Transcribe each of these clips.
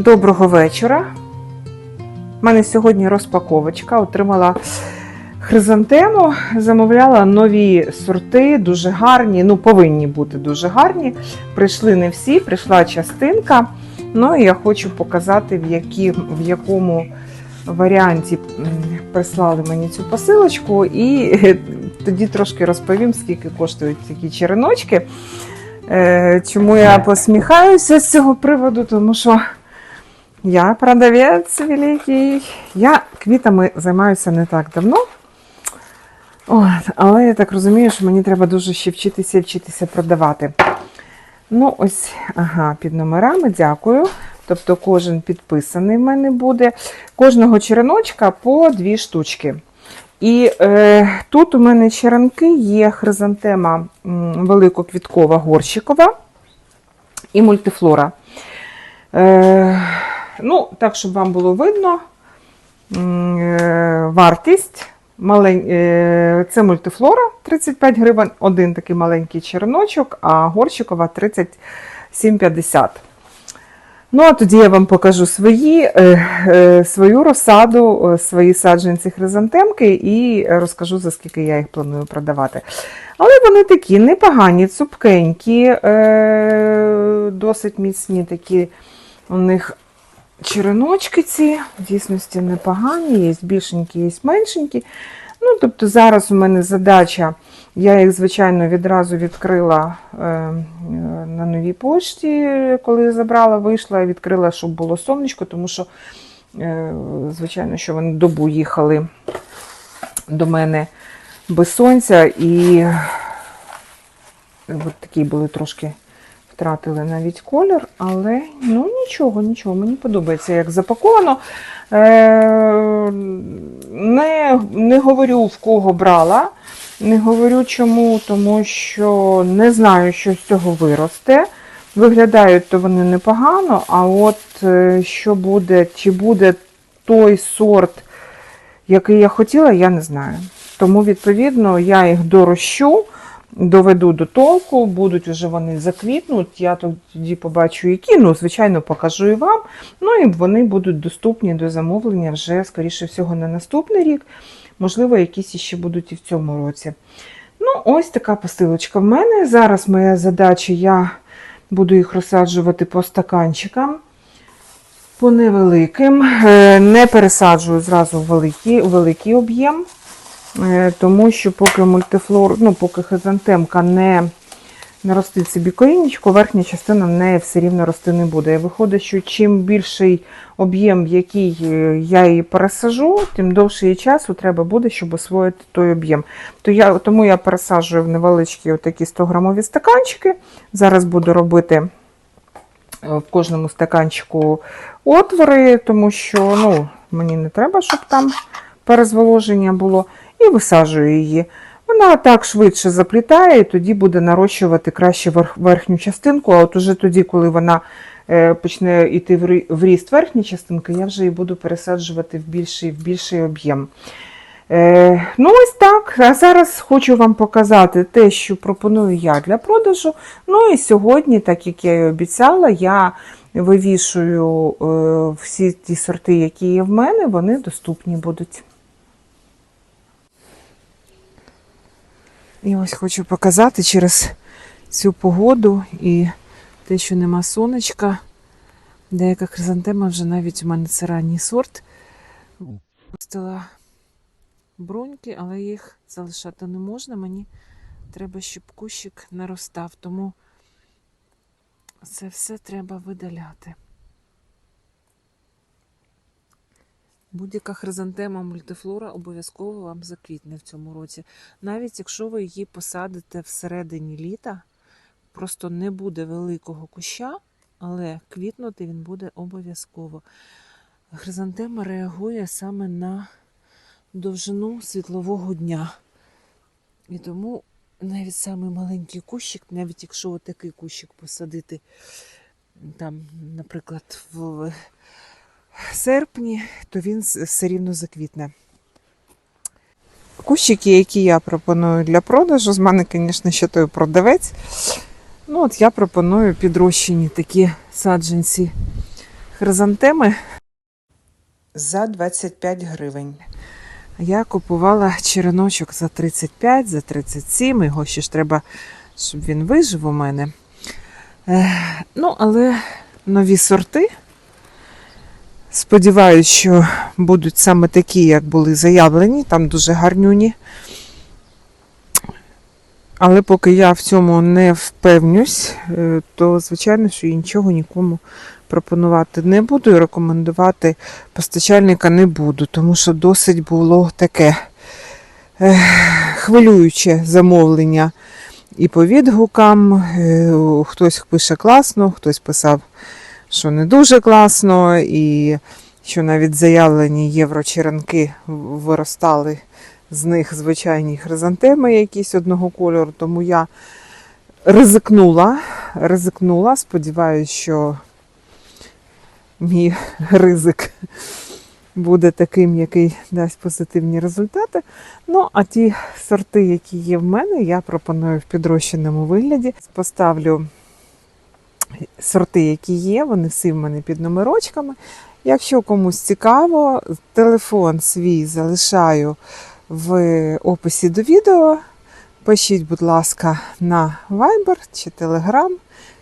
Доброго вечора. У мене сьогодні розпаковочка. Отримала хризантему, замовляла нові сорти, дуже гарні, ну, повинні бути дуже гарні. Прийшли не всі, прийшла частинка. Ну і я хочу показати, в, які, в якому варіанті прислали мені цю посилочку. І тоді трошки розповім, скільки коштують такі череночки. Е, Чому я посміхаюся з цього приводу? Тому що я продавець великий. Я квітами займаюся не так давно. От, але я так розумію, що мені треба дуже ще вчитися і вчитися продавати. Ну, ось, ага, під номерами, дякую. Тобто кожен підписаний в мене буде. Кожного череночка по дві штучки. І е, тут у мене черенки є хризантема великоквіткова горщикова і мультифлора. Е, ну, так, щоб вам було видно, е, вартість. Е, Це мультифлора 35 гривень, один такий маленький череночок, а горщикова 37,50. Ну, а тоді я вам покажу свої, е, свою розсаду, свої саджанці хризантемки і розкажу, за скільки я їх планую продавати. Але вони такі непогані, цупкенькі, досить міцні такі у них череночки ці, в дійсності непогані, є більшенькі, є меншенькі. Ну, тобто зараз у мене задача, я їх, звичайно, відразу відкрила е, е, на новій пошті, коли забрала, вийшла, відкрила, щоб було сонечко, тому що, е, звичайно, що вони добу їхали до мене без сонця і от такі були трошки втратили навіть колір, але ну нічого, нічого, мені подобається, як запаковано. Е, не, не говорю, в кого брала. Не говорю чому, тому що не знаю, що з цього виросте. Виглядають то вони непогано, а от е, що буде, чи буде той сорт, який я хотіла, я не знаю. Тому, відповідно, я їх дорощу, доведу до толку, будуть вже вони заквітнуть. Я тоді побачу, які, ну, звичайно, покажу і вам. Ну і вони будуть доступні до замовлення вже, скоріше всього, на наступний рік. Можливо, якісь іще будуть і в цьому році. Ну, ось така посилочка в мене. Зараз моя задача, я буду їх розсаджувати по стаканчикам, по невеликим. Е, Не пересаджую зразу великий, великий об'єм, тому що поки мультифлор, ну, поки хизантемка не наростить собі корінечко, верхня частина в неї все рівно рости не буде. І виходить, що чим більший об'єм, який е, я її пересажу, тим довший часу треба буде, щоб освоїти той об'єм. То я, тому я пересаджую в невеличкі такі 100-грамові стаканчики. Зараз буду робити е, в кожному стаканчику отвори, тому що ну, мені не треба, щоб там перезволоження було, і висаджую її. Вона так швидше заплітає, і тоді буде нарощувати краще верхню частинку. А от уже тоді, коли вона е, почне йти в ріст верхньої частинки, я вже її буду пересаджувати в більший, в більший об'єм. Е, ну, ось так. А зараз хочу вам показати те, що пропоную я для продажу. Ну і сьогодні, так як я і обіцяла, я вивішую е, всі ті сорти, які є в мене, вони доступні будуть. І ось хочу показати через цю погоду і те, що нема сонечка. Деяка хризантема вже навіть у мене це ранній сорт. Пустила бруньки, але їх залишати не можна. Мені треба, щоб кущик наростав, тому це все треба видаляти. Будь-яка хризантема мультифлора обов'язково вам заквітне в цьому році. Навіть якщо ви її посадите всередині літа, просто не буде великого куща, але квітнути він буде обов'язково. Хризантема реагує саме на довжину світлового дня. І тому навіть самий маленький кущик, навіть якщо отакий кущик посадити, там, наприклад, в серпні, то він все рівно заквітне. Кущики, які я пропоную для продажу, з мене, звісно, ще той продавець. Ну, от я пропоную підрощені такі саджанці хризантеми за 25 гривень. Я купувала череночок за 35, за 37. Його ще ж треба, щоб він вижив у мене. Ну, але нові сорти. Сподіваюсь, що будуть саме такі, як були заявлені, там дуже гарнюні. Але поки я в цьому не впевнюсь, е, то звичайно, що я нічого нікому пропонувати не буду і рекомендувати постачальника не буду, тому що досить було таке е, хвилююче замовлення і по відгукам. Е, Хтось пише класно, хтось писав, що не дуже класно, і що навіть заявлені єврочеранки виростали з них звичайні хризантеми якісь одного кольору, тому я ризикнула, ризикнула, сподіваюся, що мій ризик буде таким, який дасть позитивні результати. Ну, а ті сорти, які є в мене, я пропоную в підрощеному вигляді. Поставлю сорти, які є, вони всі в мене під номерочками. Якщо комусь цікаво, телефон свій залишаю в описі до відео. Пишіть, будь ласка, на Viber чи Telegram,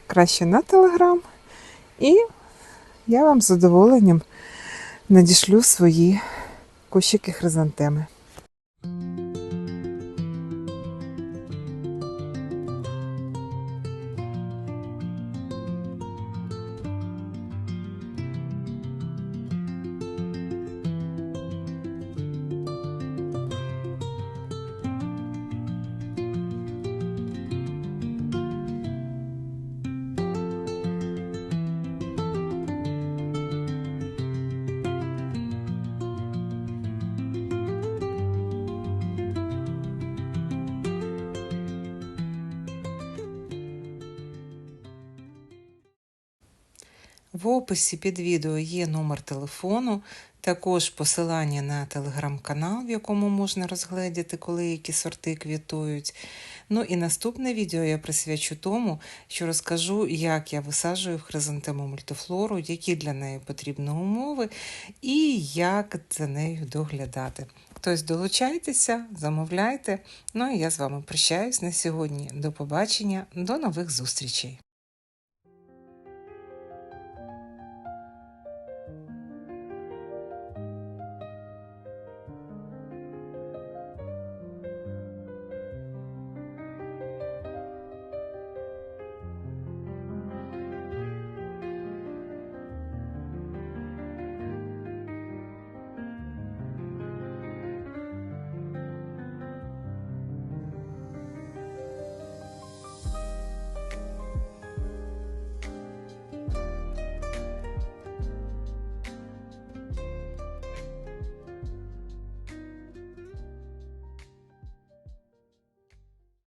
краще на Telegram. І я вам з задоволенням надішлю свої кущики хризантеми. В описі під відео є номер телефону, також посилання на телеграм-канал, в якому можна розгледіти, коли які сорти квітують. Ну і наступне відео я присвячу тому, що розкажу, як я висаджую хризантему мультифлору, які для неї потрібні умови і як за нею доглядати. Тобто долучайтеся, замовляйте. Ну і я з вами прощаюсь на сьогодні. До побачення, до нових зустрічей!